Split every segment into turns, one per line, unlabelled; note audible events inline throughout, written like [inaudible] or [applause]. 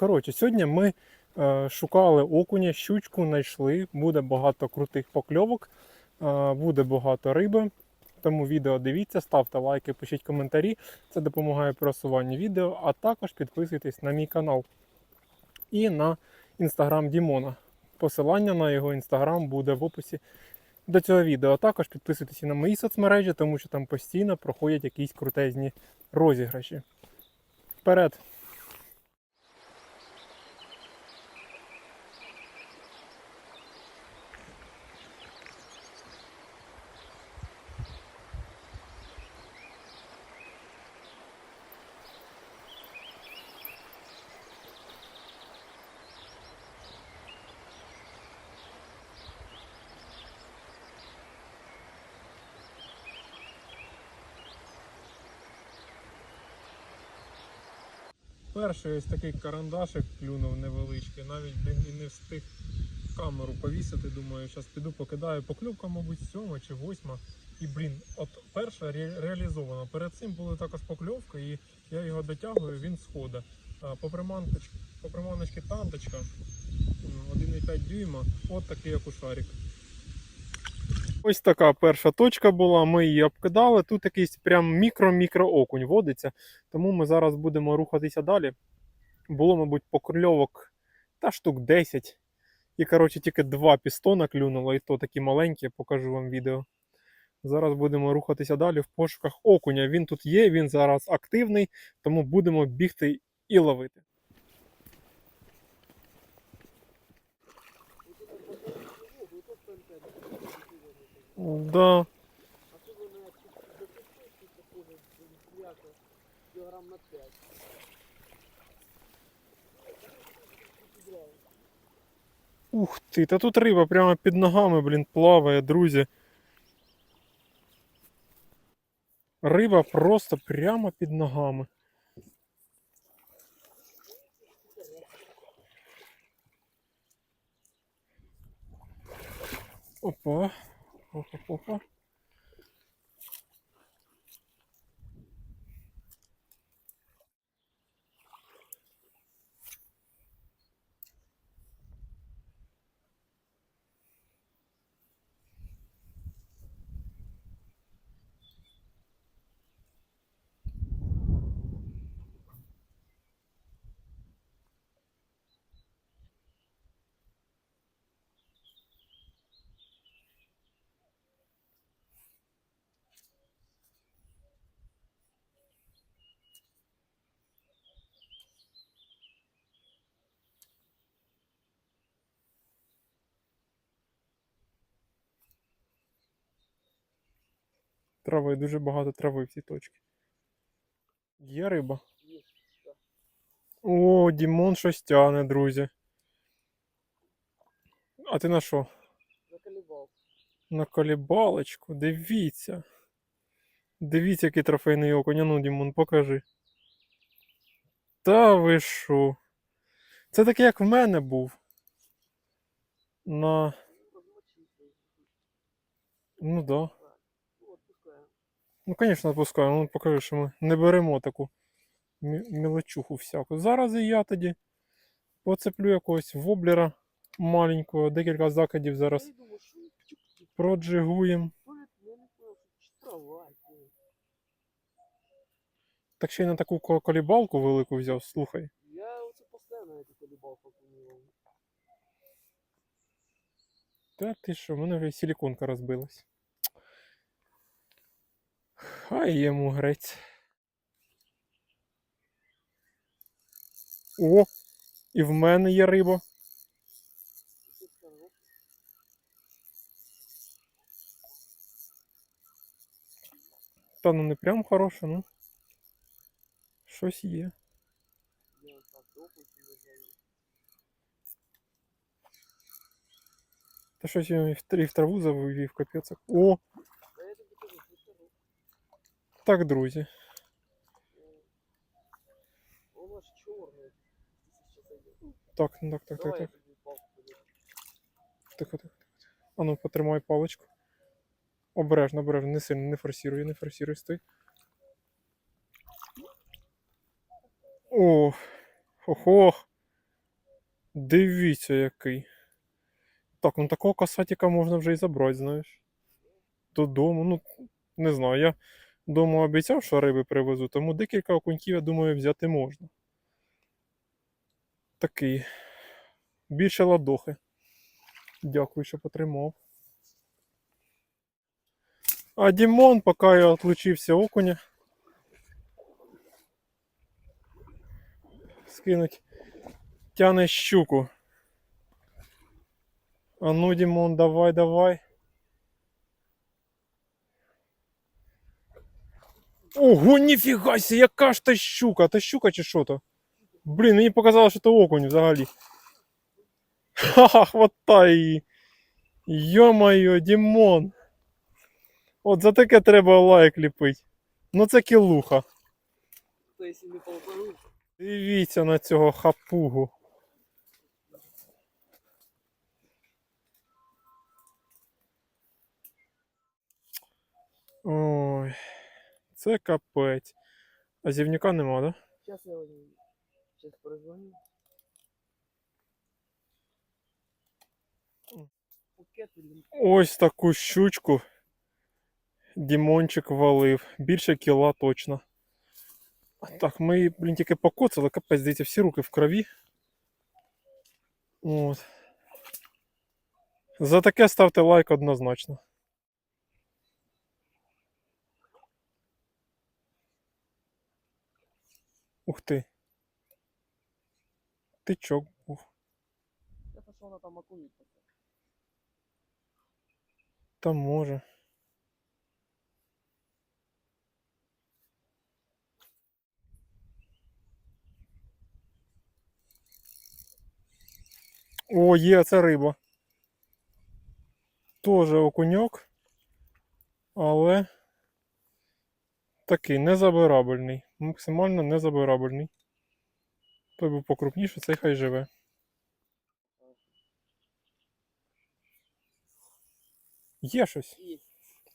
Коротше, сьогодні ми е, шукали окуня, щучку, знайшли. Буде багато крутих покльовок, е, буде багато риби. Тому відео дивіться, ставте лайки, пишіть коментарі. Це допомагає просуванню відео, а також підписуйтесь на мій канал і на інстаграм Дімона. Посилання на його інстаграм буде в описі до цього відео. А також підписуйтесь і на мої соцмережі, тому що там постійно проходять якісь крутезні розіграші. Вперед! Перший ось такий карандашик клюнув невеличкий, навіть і не встиг камеру повісити. Думаю, зараз піду покидаю поклювка, мабуть, сьома чи восьма. І блін, от перша ре- реалізована. Перед цим були також покльовки, і я його дотягую, він сходить. По приманочці, танточка 1,5 дюйма, от такий акушарик. Ось така перша точка була, ми її обкидали. Тут якийсь прям мікро-мікро окунь водиться. Тому ми зараз будемо рухатися далі. Було, мабуть, покольовок та штук 10. І, коротше, тільки два пістона клюнуло, і то такі маленькі, покажу вам відео. Зараз будемо рухатися далі в пошуках окуня. Він тут є, він зараз активний, тому будемо бігти і ловити. Да.
кілограм на 5.
Ух ти, та тут риба прямо під ногами, блін, плаває, друзі. Риба просто прямо під ногами. Опа. Опа, опа. Трави, дуже багато трави в цій точці. Є риба? О, Дімон щось тяне, друзі. А ти на що?
Заколебав.
На колібалочку, дивіться. Дивіться, який трофейний окунь. Ну, Дімон, покажи. Та ви що? Це такий, як в мене був. На. Ну да.
Ну,
звісно, відпускаю. Ну, покажи, що ми не беремо таку мі- мілочуху всяку. Зараз і я тоді поцеплю якогось воблера маленького, декілька закидів зараз проджигуємо. Так ще й на таку колібалку велику взяв, слухай.
Я оце постійно я колебав, покунував.
Та ти що, в мене вже силіконка розбилась. Хай йому грець. О! І в мене є риба. Та ну не прям хороша, ну. Щось є.
Я.
Та щось він і в траву завивів, капець. О!
Та я тобі кажу, що це рух.
Так, друзі. Так, ну так, так, так, так. Тихо, тихо, тихо. А ну, потримай паличку. Обережно, обережно, не сильно, не форсируй, не форсируй, стой. О, ох. Дивіться який. Так, ну такого касатика можна вже і забрати, знаєш. Додому. Ну, не знаю. Я вдома обіцяв, що риби привезу, тому декілька окуньків, я думаю, взяти можна. Такий. Більше ладохи. Дякую, що потримав. А Дімон, поки я отлучився окуня. Скинуть. Тяне щуку. А ну, Дімон, давай, давай. Ого, ніфіга сі, яка ж та щука? Та щука чи що то? Блін, мені показалось, що то окунь взагалі. Ха-ха, хватай її. Йо-моє, Дімон. От за таке треба лайк ліпить. Ну це кілуха. Дивіться на цього хапугу. Ой, це капець. А зівнюка нема, да?
сейчас я прозвоню. Пакет
Ось таку щучку Дімончик валив. Більше кіла точно. Так, ми її, блін, тільки покоцали, капець, дивіться, всі руки в крові. От. За таке ставте лайк однозначно. Ух ти. Тичок був.
Я пошел на там окунить.
Та може. О, є, це риба. Тоже окуньок, але такий незабирабельний. Максимально незабирабельний. Той був покрупніше, цей хай живе. Є щось.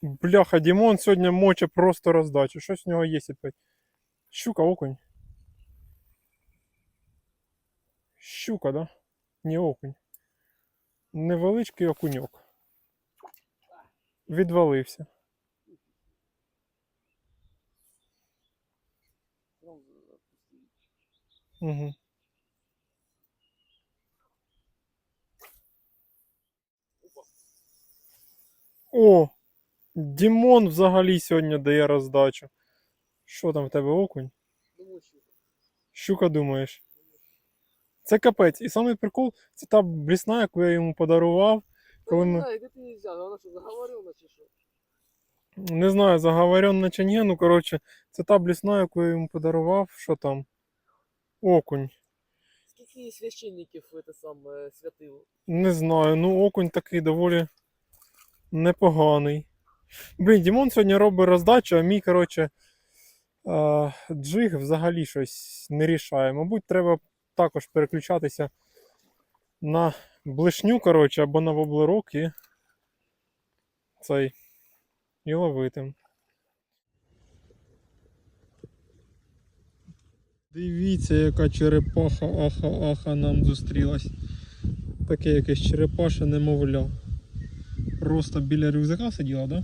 Бляха, Дімон сьогодні моче просто роздачу. Щось в нього є опять. Щука, окунь. Щука, да? Не окунь. Невеличкий окуньок. Відвалився. Угу. О! Дімон взагалі сьогодні дає роздачу. Що там в тебе окунь? Щука думаєш? Це капець. І самий прикол, це та блісна, яку я йому подарував. Коли
не
ми-
знаю, где ты ее взял? Она что, заговорила, чи что?
Не знаю, заговоренно чи ні, ну коротше, це та блісна, яку я йому подарував. Що там? Окунь.
Скільки священників это самое святило?
Не знаю, ну окунь такий доволі непоганий. Блін, Дімон сьогодні робить роздачу, а мій, коротше, е, джиг взагалі щось не рішає. Мабуть, треба також переключатися на блишню, коротше, або на воблерок і цей. І ловити. Дивіться, яка черепаха, аха-аха нам зустрілась. Таке якесь черепаше немовля. Просто біля рюкзака сиділа, так? Да?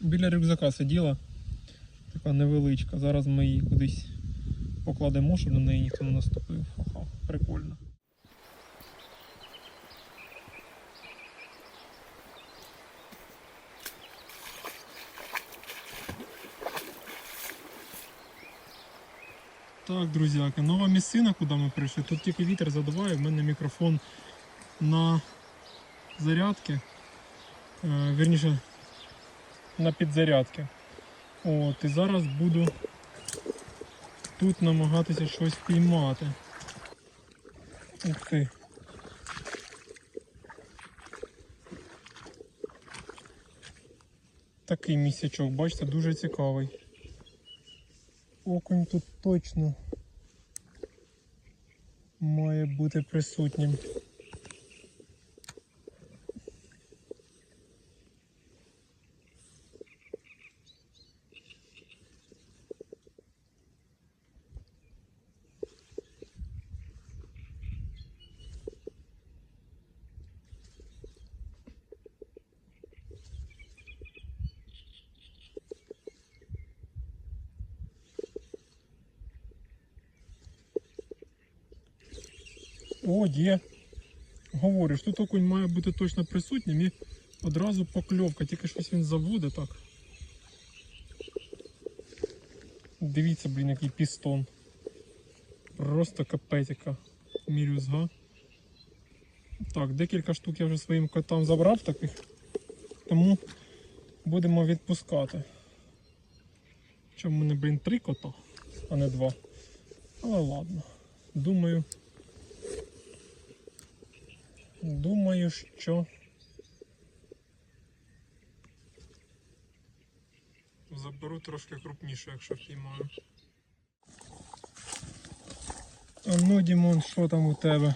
Біля рюкзака сиділа. Така невеличка. Зараз ми її кудись покладемо, щоб на неї ніхто не наступив. Ха-ха, прикольно. Так, друзяки, нова місцина, куди ми прийшли. Тут тільки вітер задуває, в мене мікрофон на зарядки. Е, вірніше, на підзарядки. От, і зараз буду тут намагатися щось піймати. Ух ти. Такий місячок, бачите, дуже цікавий. Окунь тут точно має бути присутнім. О, є. Говорю, тут окунь має бути точно присутнім і одразу покльовка, тільки щось він забуде так. Дивіться, блін, який пістон. Просто капець яка мірюзга. Так, декілька штук я вже своїм котам забрав таких. Тому будемо відпускати. Чому в мене, блін, три кота, а не два. Але ладно. Думаю. Думаю, що. Заберу трошки крупніше, якщо впіймаю. А ну, Дімон, що там у тебе?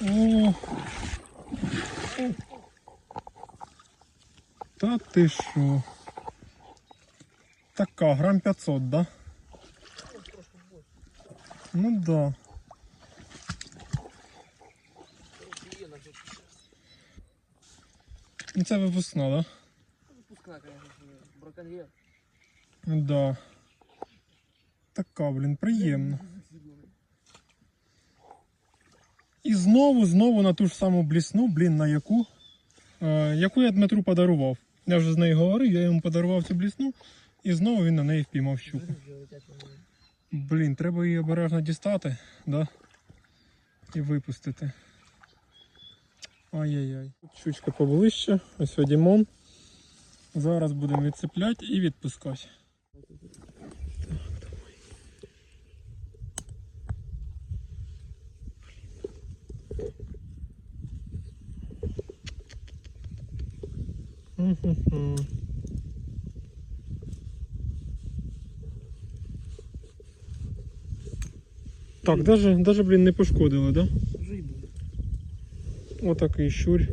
О! О! Та ти що? Така, грам 500, да? Ну да.
Короче, є на жовтий час.
Ну це випускна, да?
Випускна, ж, браконьєр.
Да. Така, блін, приємно. І знову, знову на ту ж саму блісну, блін, на яку, е, яку я Дмитру подарував. Я вже з нею говорив, я йому подарував цю блісну, і знову він на неї впіймав щуку. Блін, треба її обережно дістати, да? І випустити. Ай-яй-яй. Щучка поближче, ось Дімон. Зараз будемо відцепляти і відпускати. Так, даже, даже, блін, не пошкодили, да? Отакий щурь.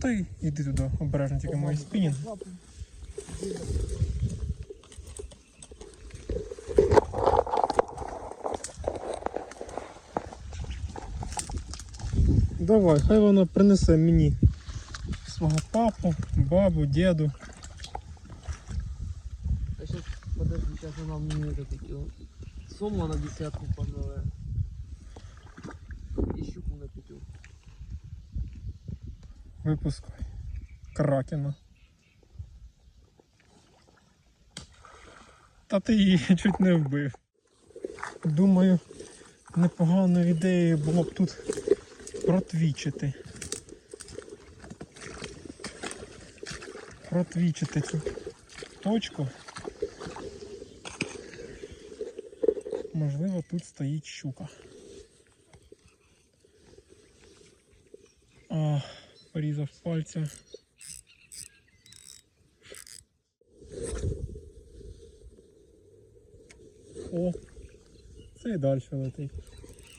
Та й іди туди, обережно тільки мої спінінг. Давай, хай вона принесе мені свого папу, бабу, діду.
Сейчас, подожди, сейчас она мне это такие. Сомла на десятку погнала. И щуку на пятерку.
Випускай. Кракена. Та ти її [laughs] чуть не вбив. Думаю, непоганою ідеєю було б тут протвічити. Протвічити цю точку. Можливо, тут стоїть щука. А, порізав пальця. О, це і далі летить.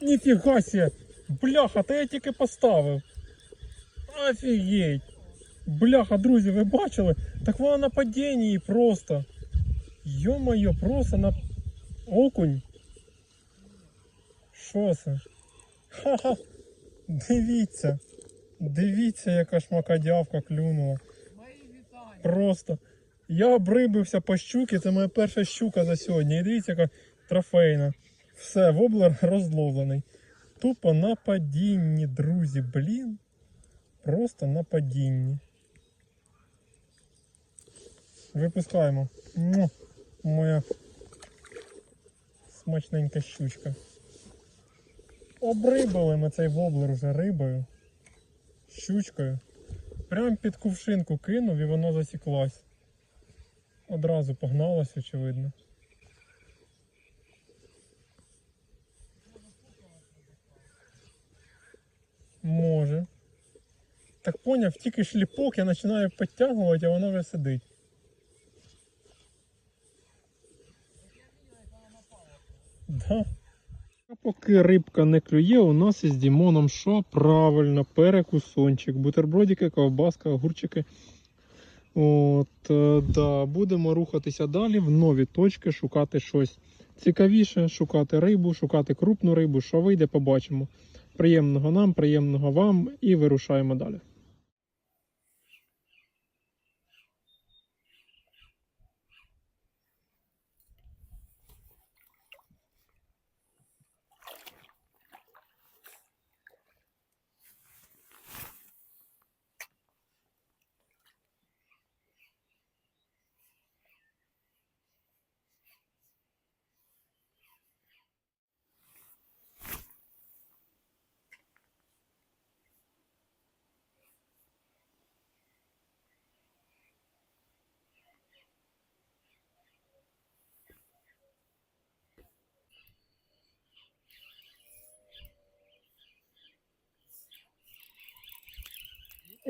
Ніфіга сі! Бляха, та я тільки поставив. Офігеть! Бляха, друзі, ви бачили? Так вона на падінні просто. Йо-моє, просто на окунь. Що це? Ха-ха! Дивіться. Дивіться, яка шмакодявка клюнула. Просто. Я обрибився по щуки, це моя перша щука за сьогодні. І дивіться, яка трофейна. Все, воблер розловлений. Тупо на падінні, друзі, блін. Просто на падінні. Випускаємо. Му. Моя смачненька щучка. Обрибали ми цей воблер вже рибою. Щучкою. Прям під кувшинку кинув і воно засіклась. Одразу погналась, очевидно. Може. Так поняв, тільки шліпок я починаю підтягувати, а воно вже сидить. Да. Поки рибка не клює, у нас із Дімоном що? Правильно, перекусончик, бутербродики, ковбаска, огурчики. От, е, да, будемо рухатися далі в нові точки, шукати щось цікавіше, шукати рибу, шукати крупну рибу. Що вийде, побачимо. Приємного нам, приємного вам і вирушаємо далі.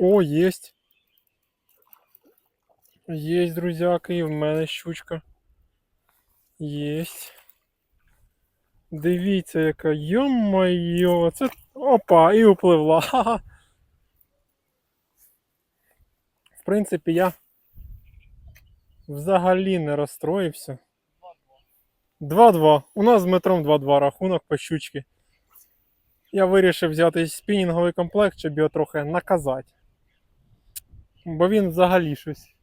О, єсть. Єсть, друзяки, і в мене щучка. Єсть. Дивіться, яка. Йо-моє, це. Опа, і upливла. [laughs] Ха-ха. В принципі, я взагалі не розстроївся. 2-2. У нас з метром 2-2 рахунок по щучки. Я вирішив взяти спінінговий комплект, щоб його трохи наказати. Бо він взагалі щось.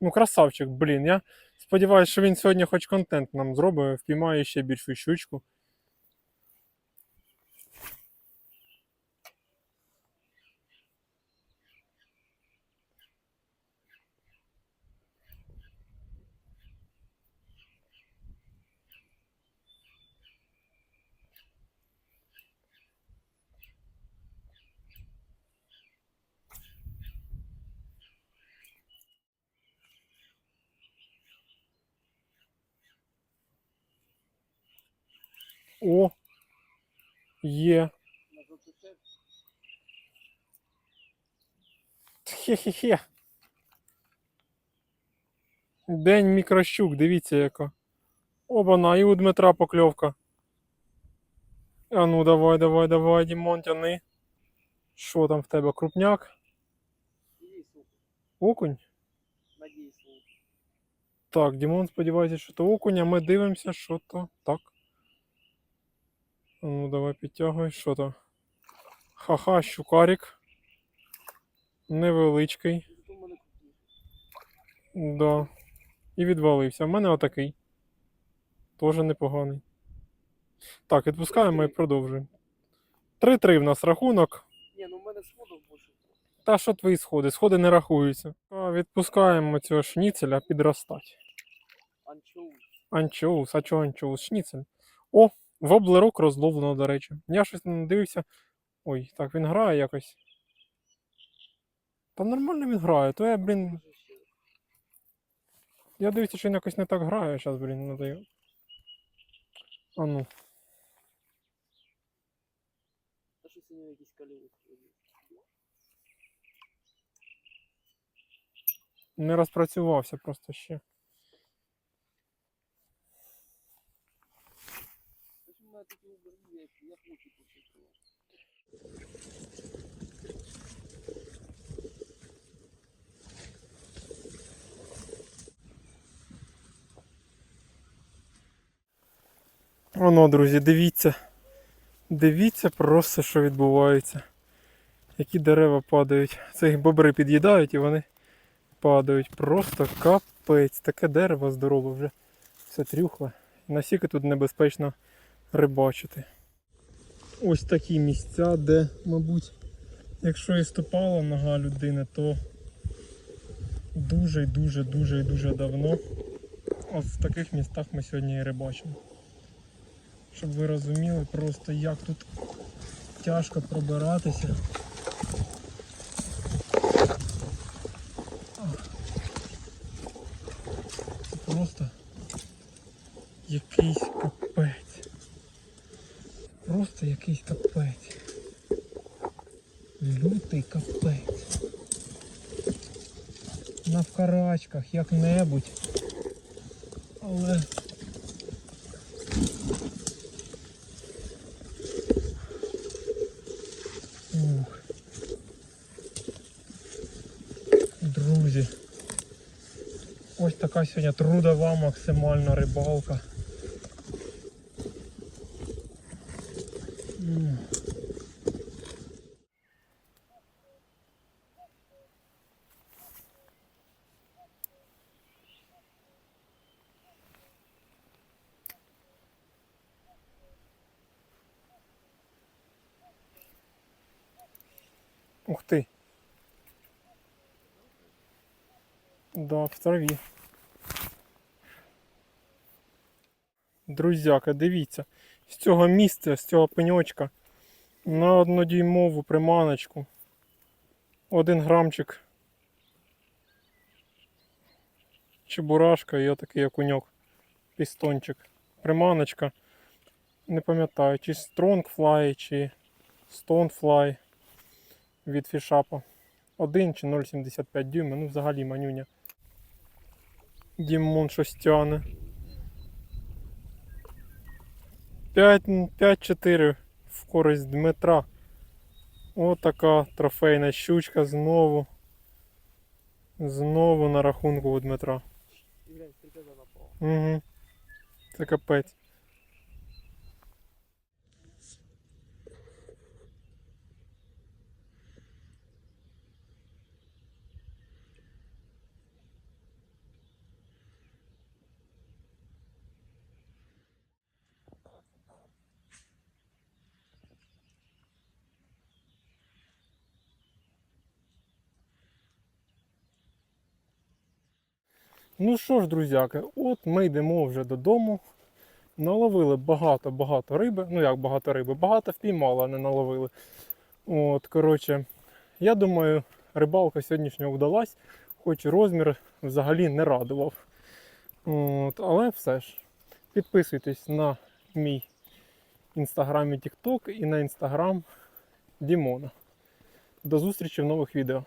Ну, красавчик, блін. Я сподіваюся, що він сьогодні хоч контент нам зробить, впіймає ще більшу щучку. О! Є. Хе-хе-хе. День мікрощук, дивіться яка. Оба-на, і у Дмитра покльовка. А ну давай, давай, давай, Дімон, тяни. Що там в тебе, крупняк?
Окунь.
Так, Дімон сподівається, що то окунь, а ми дивимося, що то так. Ну давай підтягуй, що то. Ха-ха, щукарик. Невеличкий. Да. І відвалився. У мене отакий. Тоже непоганий. Так, відпускаємо і продовжуємо. 3-3 в нас рахунок.
Ні, ну в мене сходов більше.
Та що твої сходи? Сходи не рахуються. А відпускаємо цього шніцеля підростати.
Анчоус.
Анчоус, а чого анчоус? Шніцель. О, воблерок розловлено, до речі. Я щось не дивився. Ой, так він грає якось. Та нормально він грає, то я, блін. Я дивлюся, що він якось не так грає, зараз, блін, не даю. А ну.
Та щось у нього якісь коліни.
Не розпрацювався просто ще.
Ось у мене такі уберні, як я хочу почекати.
Воно, друзі, дивіться. Дивіться просто, що відбувається. Які дерева падають. Це бобри під'їдають і вони падають. Просто капець. Таке дерево здорове вже. Все трюхле. Наскільки тут небезпечно рибачити. Ось такі місця, де, мабуть, якщо і ступала нога людини, то дуже дуже дуже дуже давно. От в таких містах ми сьогодні і рибачимо. Щоб ви розуміли просто як тут тяжко пробиратися. Це просто якийсь капець. Просто якийсь капець. Лютий капець. На вкарачках як-небудь. Але Ух. Друзі. Ось така сьогодні трудова максимальна рибалка. Ух ти. Да, в траві. Друзяка, дивіться, з цього місця, з цього пеньочка на однодюймову приманочку. Один грамчик. Чебурашка і отакий окуньок. Пістончик. Приманочка. Не пам'ятаю, чи Strongfly, чи Stonefly від фішапа. 1 чи 0,75 дюйма, ну взагалі манюня. Дімон щось тяне. 5-4 в користь Дмитра. Отака трофейна щучка знову. Знову на рахунку у Дмитра. Угу. Це капець. Ну що ж, друзяки, от ми йдемо вже додому. Наловили багато-багато риби. Ну як багато риби, багато впіймали, а не наловили. От, коротше, я думаю, рибалка сьогоднішня вдалась, хоч розмір взагалі не радував. От, але все ж, підписуйтесь на мій інстаграм і тікток і на інстаграм Дімона. До зустрічі в нових відео.